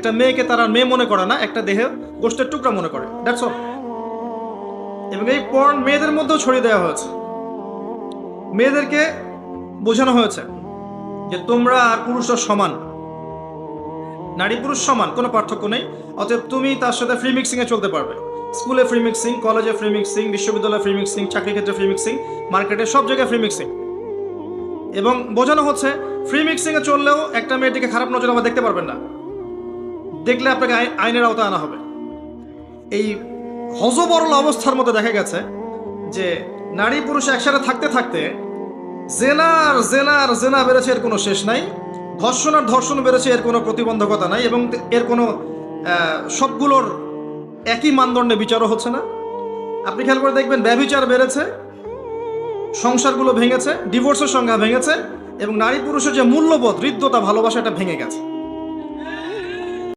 একটা মেয়েকে তারা মেয়ে মনে করে না, একটা দেহে গোষ্ঠের টুকরা মনে করে। দ্যাটস এবং এই পর্ন মেয়েদের মধ্যেও ছড়িয়ে দেওয়া হয়েছে। মেয়েদেরকে বোঝানো হয়েছে যে তোমরা আর পুরুষরা সমান নারী পুরুষ সমান, কোনো পার্থক্য নেই। অতএব তুমি তার সাথে ফ্রি মিক্সিং এ চলতে পারবে। স্কুলে ফ্রি মিক্সিং কলেজে ফ্রি মিক্সিং বিশ্ববিদ্যালয়ে ফ্রি মিক্সিং চাকরি ক্ষেত্রে ফ্রি মিক্সিং মার্কেটে সব জায়গায় ফ্রি মিক্সিং এবং বোঝানো হচ্ছে ফ্রি মিক্সিং এ চললেও একটা মেয়েটিকে খারাপ নজর আবার দেখতে পারবেন না। দেখলে আপনাকে আই- আইনের আওতায় আনা হবে। এই হজবরল অবস্থার মধ্যে দেখা গেছে যে নারী পুরুষ একসাথে থাকতে থাকতে জেনার জেনার, জেনা বেড়েছে এর কোনো শেষ নাই ধর্ষণ আর ধর্ষণ বেড়েছে এর কোনো প্রতিবন্ধকতা নাই এবং এর কোনো সবগুলোর একই মানদণ্ডে বিচারও হচ্ছে না। আপনি খেয়াল করে দেখবেন ব্যবিচার বেড়েছে, সংসারগুলো ভেঙেছে, ডিভোর্সের সংখ্যা ভেঙেছে এবং নারী পুরুষের যে মূল্যবোধ, হৃদ্যতা, ভালোবাসা, এটা ভেঙে গেছে।